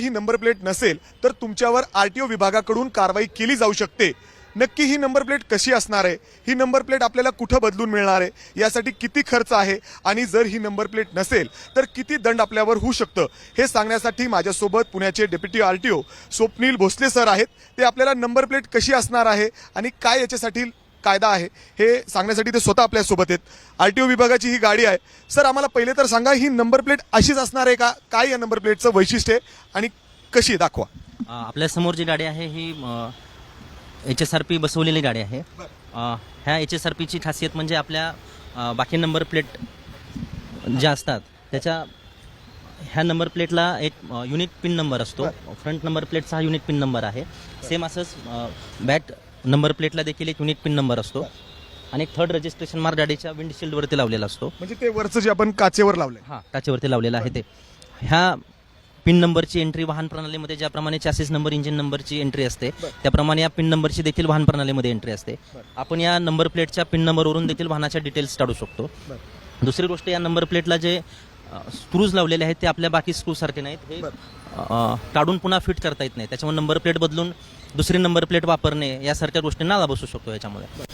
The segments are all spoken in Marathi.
ही नंबर प्लेट नसेल तर तुमच्यावर आर टी ओ विभागाकडून कारवाई केली जाऊ शकते. नक्की ही नंबर प्लेट कशी असणार आहे? ही नंबर प्लेट आपल्याला कुठं बदलून मिळणार आहे? यासाठी किती खर्च आहे? आणि जर ही नंबर प्लेट नसेल तर किती दंड आपल्यावर होऊ शकतं? हे सांगण्यासाठी माझ्यासोबत पुण्याचे deputy R T O Swapnil Bhosale sir आहेत. ते आपल्याला नंबर प्लेट कशी असणार आहे? आणि काय याच्यासाठी कायदा आहे. हे सांगण्यासाठी ते स्वतः आपल्यासोबत आहेत. आर टी ओ विभागाची ही गाडी आहे. सर आम्हाला पहिले तर सांगा ही नंबर प्लेट अशीच असणार आहे का? काय या नंबर प्लेटचं वैशिष्ट्य आहे? आणि कशी दाखवा. आपल्यासमोर जी गाडी आहे ही एच एस आर पी बसवलेली गाडी आहे. ह्या एच एस आर पीची खासियत म्हणजे आपल्या बाकी नंबर प्लेट ज्या असतात त्याच्या ह्या नंबर प्लेटला एक युनिक पिन नंबर असतो. फ्रंट नंबर प्लेटचा हा युनिक पिन नंबर आहे. सेम असंच बॅट नंबर प्लेटला देखील एक युनिक पिन नंबर असतो. आणि एक थर्ड रजिस्ट्रेशन मार्क गाडीच्या विंडशिल्डवरती लावलेला असतो. म्हणजे ते वरचं जे आपण काचेवर लावलंय. हां टाचेवरती लावलेलं आहे ते. ह्या पिन नंबरची एंट्री वाहन प्रणालीमध्ये ज्याप्रमाणे चॅसिस नंबर इंजिन नंबरची एंट्री असते त्याप्रमाणे या पिन नंबरची देखील वाहन प्रणालीमध्ये एंट्री असते. आपण या नंबर प्लेटच्या पिन नंबरवरून देखील वाहनाच्या डिटेल्स काढू शकतो. दुसरी गोष्ट या नंबर प्लेटला जे स्क्रूज लावलेले आहेत ते आपल्या बाकी स्क्रू सारखे नाहीत. हे काढून पुन्हा फिट करता येत नाही. त्याच्यामुळे नंबर प्लेट बदलून दुसरी नंबर प्लेट वापरणे यासारख्या गोष्टींना आला बसू शकतो याच्यामध्ये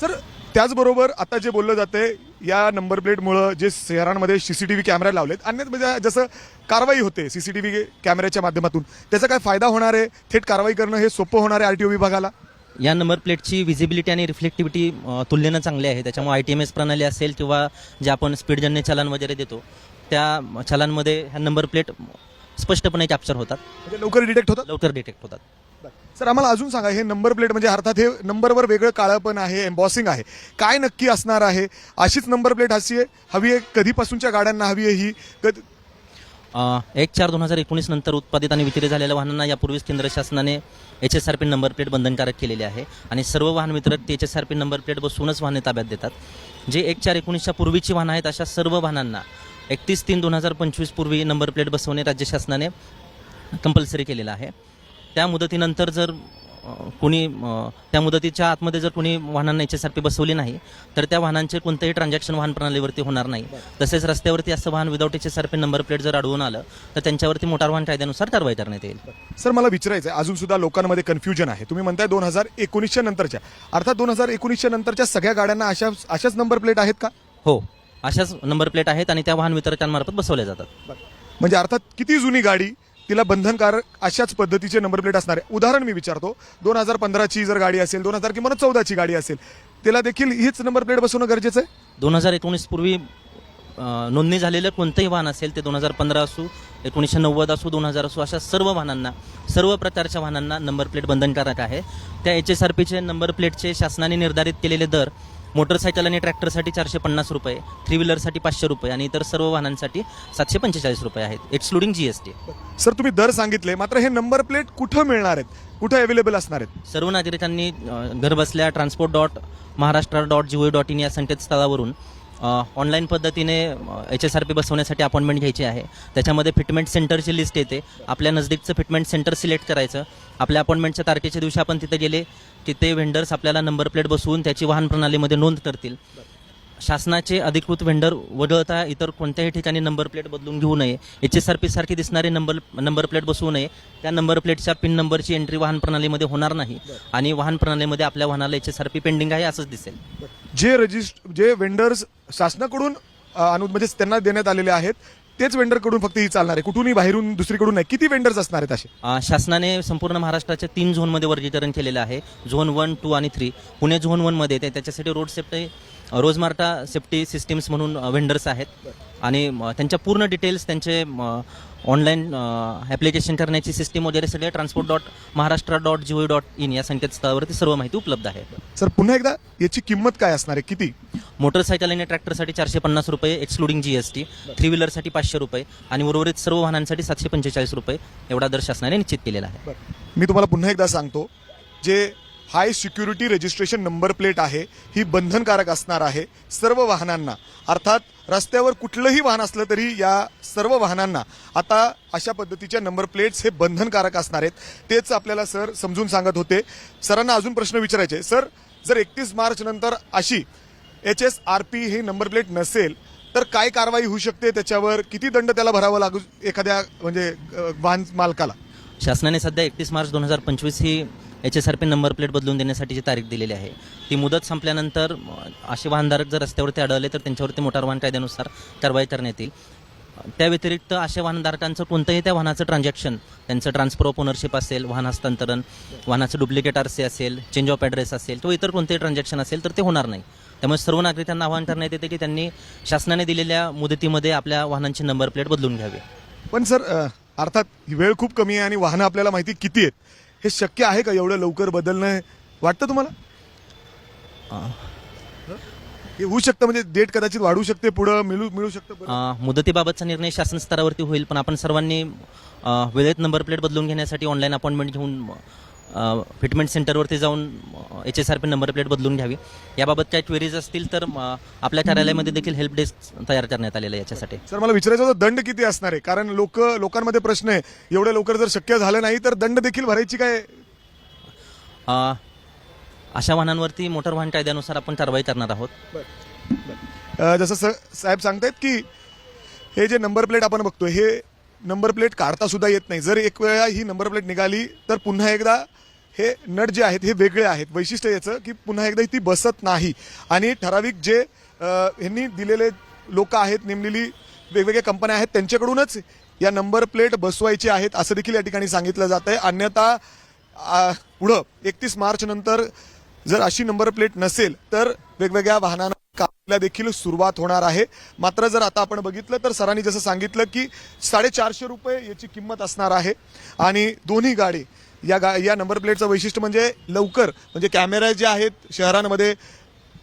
सर त्याचबरोबर आता जे बोललं जातंय या नंबर प्लेटमुळं जे शहरांमध्ये सीसीटीव्ही कॅमेरा लावलेत अन्यथ म्हणजे जसं कारवाई होते सीसीटीव्ही कॅमेऱ्याच्या माध्यमातून त्याचा काय फायदा होणार आहे? थेट कारवाई करणं हे सोपं होणार आहे आरटीओ विभागाला? या नंबर प्लेटची विजिबिलिटी आणि रिफ्लेक्टिव्हिटी तुलनेनं चांगली आहे. त्याच्यामुळे आय टी एम एस प्रणाली असेल किंवा जे आपण स्पीडजन्य चलन वगैरे देतो त्या चलांमध्ये ह्या नंबर प्लेट स्पष्टपणे कॅप्चर होतात. म्हणजे लवकर डिटेक्ट होतात? लवकर डिटेक्ट होतात. सर आम्हाला अजून सांगा हे नंबर प्लेट म्हणजे अर्थात हे नंबरवर वेगळं काळं पण आहे एम्बॉसिंग आहे. काय नक्की असणार आहे? अशीच नंबर प्लेट अशी आहे हवी आहे कधीपासूनच्या गाड्यांना हवी आहे ही? कधी अ, एक चार दोन हजार एकोणीस नंतर उत्पादित आणि विक्री झालेल्या वाहनांना यापूर्वीच केंद्र शासनाने H S R P number plate बंधनकारक केलेली आहे. आणि सर्व वाहन वितरक H S R P number plate बसवूनच वाहने ताब्यात देतात. जे एक चार एकोणीसच्या पूर्वीची वाहनं आहेत अशा सर्व वाहनांना एकतीस तीन दोन हजार पंचवीस पूर्वी नंबर प्लेट बसवणे राज्य शासनाने कंपल्सरी केलेलं आहे. त्या मुदतीनंतर जर कोणी त्या मुदतीच्या आतमध्ये जर कोणी वाहनांना एच एस आर पी बसवली नाही तर त्या वाहनांचे कोणतेही ट्रान्झॅक्शन वाहन प्रणालीवरती होणार नाही. तसेच रस्त्यावरती असं वाहन without H S R P number plate जर आढळून आलं तर त्यांच्यावरती मोटार वाहन कायद्यानुसार कारवाई करण्यात येईल. सर मला विचारायचं आहे अजून सुद्धा लोकांमध्ये कन्फ्युजन आहे. तुम्ही म्हणताय दोन हजार एकोणीसच्या नंतरच्या. अर्थात दोन हजार एकोणीसच्या नंतरच्या सगळ्या गाड्यांना अशा अशाच नंबर प्लेट आहेत का? हो. अशाच नंबर प्लेट आहेत आणि त्या वाहन वितरकांमार्फत बसवल्या जातात. म्हणजे अर्थात किती जुनी गाडी तिला बंधनकारक अशाच पद्धतीचे नंबर प्लेट असणार आहे. उदाहरण मी विचारतो. दोन हजार पंधराची जर गाडी असेल दोन हजार किंवा चौदाची गाडी असेल तिला देखील हीच नंबर प्लेट बसवणं गरजेचं आहे? दोन हजार एकोणीस पूर्वी अ, नोंदणी झालेलं कोणतंही वाहन असेल ते दोन हजार पंधरा असू एकोणीसशे नव्वद असू दोन हजार असू अशा सर्व वाहनांना सर्व प्रकारच्या वाहनांना नंबर प्लेट बंधनकारक आहे. त्या एच एस आर पीचे नंबर प्लेटचे शासनाने निर्धारित केलेले दर मोटरसायकल आणि ट्रॅक्टरसाठी चारशे पन्नास रुपये थ्री व्हीलरसाठी पाचशे रुपये आणि इतर सर्व वाहनांसाठी सातशे पंचेचाळीस रुपये आहेत excluding G S T sir तुम्ही दर सांगितले मात्र हे नंबर प्लेट कुठं मिळणार आहेत? कुठं अवेलेबल असणार आहेत? सर्व नागरिकांनी घरबसल्या transport dot Maharashtra dot G O dot in या संकेतस्थळावरून ऑनलाईन पद्धतीने एच एस आर पी बसवण्यासाठी अपॉइंटमेंट घ्यायची आहे. त्याच्यामध्ये फिटमेंट सेंटरची लिस्ट येते. आपल्या नजदीकचं फिटमेंट सेंटर सिलेक्ट करायचं. आपल्या अपॉइंटमेंटच्या तारखेच्या दिवशी आपण तिथे गेले तिथे व्हेंडर्स आपल्याला नंबर प्लेट बसवून त्याची वाहन प्रणालीमध्ये नोंद करतील. शासनाचे अधिकृत व्हेंडर वगळता इतर कोणत्याही ठिकाणी नंबर प्लेट बदलून घेऊ नये. एच एस आर पी सारखी दिसणारी नंबर नंबर प्लेट बसवू नये. त्या नंबर प्लेटच्या पिन नंबरची एंट्री वाहन प्रणालीमध्ये होणार नाही. आणि वाहन प्रणालीमध्ये आपल्या वाहनाला H S R P pending आहे असंच दिसेल. जे रजिस्ट जे वेंडर्स शासनाकडून अनु म्हणजे त्यांना देण्यात आलेले आहेत तेच वेंडरकडून फक्त ही चालणार आहे. कुठूनही बाहेरून दुसरीकडून नाही. किती वेंडर्स असणार आहेत असे? शासनाने संपूर्ण महाराष्ट्राच्या तीन झोनमध्ये वर्गीकरण केलेलं आहे. झोन वन टू आणि थ्री पुणे झोन वनमध्ये ते त्याच्यासाठी road safety Rosmerta safety systems म्हणून व्हेंडर्स आहेत. आणि त्यांच्या पूर्ण डिटेल्स त्यांचे ऑनलाईन ॲप्लिकेशन करण्याची सिस्टीम वगैरे सगळे transport dot Maharashtra dot G O dot in या संकेतस्थळावरती सर्व माहिती उपलब्ध आहे. सर पुन्हा एकदा याची किंमत काय असणार आहे? किती? मोटरसायकल आणि ट्रॅक्टरसाठी चारशे पन्नास रुपये excluding G S T three व्हीलरसाठी पाचशे रुपये आणि उर्वरित सर्व वाहनांसाठी सातशे पंचेचाळीस रुपये एवढा दर शासनाने निश्चित केलेला आहे. मी तुम्हाला पुन्हा एकदा सांगतो जे high security registration number plate आहे ही बंधनकारक असणार आहे सर्व वाहनांना. अर्थात रस्त्यावर कुठलंही वाहन असलं तरी या सर्व वाहनांना. आता अशा पद्धतीच्या नंबर प्लेट्स हे बंधनकारक असणार आहेत. तेच आपल्याला सर समजून सांगत होते. सरांना अजून प्रश्न विचारायचे सर जर एकतीस मार्च नंतर अशी एच एस आर पी ही नंबर प्लेट नसेल तर काय कारवाई होऊ शकते? त्याच्यावर किती दंड त्याला भरावा लागू एखाद्या म्हणजे वाहन मालकाला? शासनाने सध्या एकतीस मार्च दोन हजार पंचवीस ही H S R P number plate बदलून देण्यासाठीची तारीख दिलेली आहे ती मुदत संपल्यानंतर असे वाहनधारक जर रस्त्यावरती अडवले तर त्यांच्यावरती मोटार वाहन कायद्यानुसार कारवाई करण्यात येईल. त्या व्यतिरिक्त अशा वाहनधारकांचं कोणतंही त्या वाहनाचं ट्रान्झॅक्शन त्यांचं ट्रान्सफर ऑफ ओनरशिप असेल वाहन हस्तांतरण वाहनाचं डुप्लिकेट आरसे असेल चेंज ऑफ ॲड्रेस असेल किंवा इतर कोणतेही ट्रान्झॅक्शन असेल तर ते होणार नाही. त्यामुळे सर्व नागरिकांना आवाहन करण्यात येते की त्यांनी शासनाने दिलेल्या मुदतीमध्ये आपल्या वाहनांची नंबर प्लेट बदलून घ्यावी. पण सर अर्थात वेळ खूप कमी आहे आणि वाहनं आपल्याला माहिती किती आहेत. हे शक्य आहे का एवढं लवकर बदलणं वाटतं तुम्हाला? हे. होऊ शकतं म्हणजे डेट कदाचित वाढू शकते पुढं मिळू मिळू शकतं बरं. अ, मुदतीबाबतचा निर्णय शासन स्तरावरती होईल पण आपण सर्वांनी अ, वेळेत नंबर प्लेट बदलून घेण्यासाठी ऑनलाईन अपॉइंटमेंट घेऊन फिटमेंट सेंटरवरती जाऊन H S R P number plate बदलून घ्यावी. याबाबत काही क्वेरीज असतील तर आपल्या कार्यालयामध्ये देखील हेल्प डेस्क तयार करण्यात आलेलं आहे याच्यासाठी. सर मला विचारायचं होतं दंड किती असणार आहे? कारण लोक लोकांमध्ये प्रश्न आहे. एवढ्या लवकर जर शक्य झालं नाही तर दंड देखील भरायची काय? अशा वाहनांवरती मोटार वाहन कायद्यानुसार आपण कारवाई करणार आहोत. जसं साहेब सांगतायत की हे जे नंबर प्लेट आपण बघतोय हे नंबर प्लेट काढता सुद्धा येत नाही. जर एक वेळा ही नंबर प्लेट निघाली तर पुन्हा एकदा हे नट जे आहेत हे वेगळे आहेत. वैशिष्ट्य याचं की पुन्हा एकदा ती बसत नाही. आणि ठराविक जे ह्यांनी दिलेले लोक आहेत नेमलेली वेगवेगळ्या कंपन्या आहेत त्यांच्याकडूनच या नंबर प्लेट बसवायची आहेत असं देखील या ठिकाणी सांगितलं जात आहे अन्यथा पुढं एकतीस मार्च नंतर जर अशी नंबर प्लेट नसेल तर वेगवेगळ्या वाहनांना कामाला देखील सुरुवात होणार आहे. मात्र जर आता आपण बघितलं तर सरांनी जसं सांगितलं की साडेचारशे रुपये याची किंमत असणार आहे. आणि दोन्ही गाडी या गा या नंबर प्लेटचं वैशिष्ट्य म्हणजे लवकर म्हणजे कॅमेरा जे आहेत शहरांमध्ये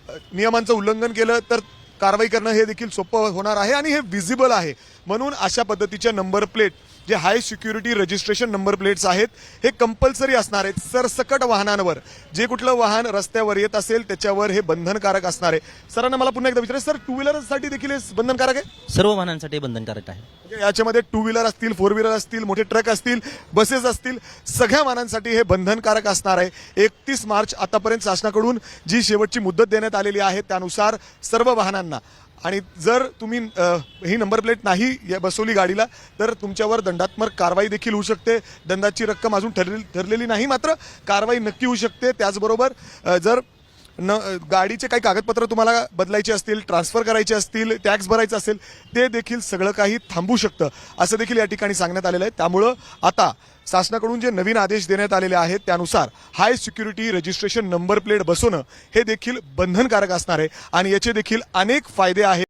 नियमांचं उल्लंघन केलं तर कारवाई करणं हे देखील सोपं होणार आहे आणि हे विजिबल आहे. म्हणून अशा पद्धतीच्या नंबर प्लेट जे high security registration number plates आहेत हे कंपल्सरी असणार आहेत. सरसकट वाहनांवर. जे कुठलं वाहन रस्त्यावर येत असेल त्याच्यावर हे बंधनकारक असणार आहे. सरांना मला पुन्हा एकदा विचारायचं सर टू व्हीलरसाठी देखील हे बंधनकारक आहे? सर्व वाहनांसाठी बंधनकारक आहे. म्हणजे याच्यामध्ये टू व्हीलर असतील फोर व्हीलर असतील मोठे ट्रक असतील बसेस असतील सगळ्या वाहनांसाठी हे बंधनकारक असणार आहे. एकतीस मार्च आतापर्यंत शासनाकडून जी शेवटची मुदत देण्यात आलेली आहे त्यानुसार सर्व वाहनांना आणि जर तुम्ही ही नंबर प्लेट नाही बसवली गाडीला तर तुमच्यावर दंडात्मक कारवाई देखील होऊ शकते. दंडाची रक्कम अजून ठरलेली ठरलेली नाही मात्र कारवाई नक्की होऊ शकते. त्याचबरोबर जर न गाडीचे काही कागदपत्र तुम्हाला बदलायचे असतील ट्रान्सफर करायचे असतील टॅक्स भरायचं असेल ते देखील सगळं काही थांबू शकतं असं देखील या ठिकाणी सांगण्यात आलेलं आहे. त्यामुळं आता शासनाकडून जे नवीन आदेश देण्यात आलेले आहेत त्यानुसार high security registration number plate बसवणं हे देखील बंधनकारक असणार आहे. आणि याचे देखील अनेक फायदे आहेत.